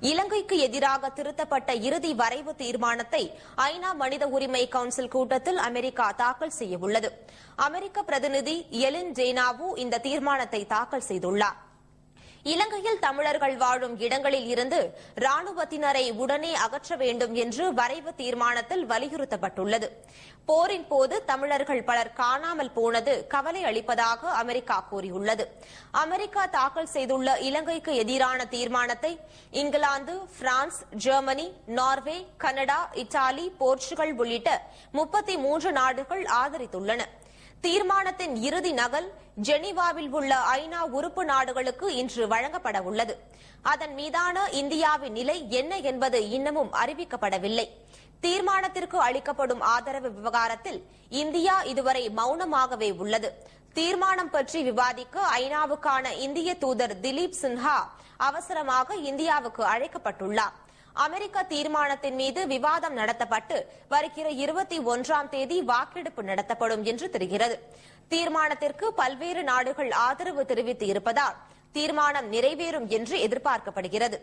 இலங்கைக்கு எதிராக திருத்தப்பட்ட இறுதி வரைவு தீர்மானத்தை ஐநா மனித உரிமை கவுன்சில் கூட்டத்தில் அமெரிக்கா தாக்கல் செய்யவுள்ளது அமெரிக்க பிரதிநிதி எலின் ஜேனாவு இந்த தீர்மானத்தை தாக்கல் செய்துள்ளார். இலங்கையில் தமிழர்கள் வாழும் இடங்களில் இருந்து ராணுவத்தினரை உடனே அகற்ற வேண்டும் என்று வரைவு தீர்மானத்தில் வலியுறுத்தப்பட்டுள்ளது. போரின் போது தமிழர்கள் பலர் காணாமல் போனது கவலை அளிப்பதாக அமெரிக்கா கூறியுள்ளது. அமெரிக்கா தாக்கல் செய்துள்ள இலங்கைக்கு எதிரான தீர்மானத்தை England France Germany Norway Canada Italy Portugal உள்ளிட்ட முப்பத்தி மூன்று நாடுகள் ஆதரித்துள்ளன. தீர்மானத்தின் இறுதி நகல் ஜெனீவாவில் உள்ள ஐநா உறுப்பு நாடுகளுக்கு இன்று வழங்கப்பட உள்ளது. அதன் மீதான இந்தியாவின் நிலை என்ன என்பது இன்னமும் அறிவிக்கப்படவில்லை. தீர்மானத்திற்கு அளிக்கப்படும் ஆதரவு விவகாரத்தில் இந்தியா இதுவரை மௌனமாகவே உள்ளது. தீர்மானம் பற்றி விவாதிக்க ஐநாவுக்கான இந்திய தூதர் திலீப் சின்ஹா அவசரமாக இந்தியாவுக்கு அழைக்கப்பட்டுள்ளார். அமெரிக்க தீர்மானத்தின் மீது விவாதம் நடத்தப்பட்டு வருகிற இருபத்தி ஒன்றாம் தேதி வாக்கெடுப்பு நடத்தப்படும் என்று தெரிகிறது. தீர்மானத்திற்கு பல்வேறு நாடுகள் ஆதரவு தெரிவித்து இருப்பதால் தீர்மானம் நிறைவேறும் என்று எதிர்பார்க்கப்படுகிறது.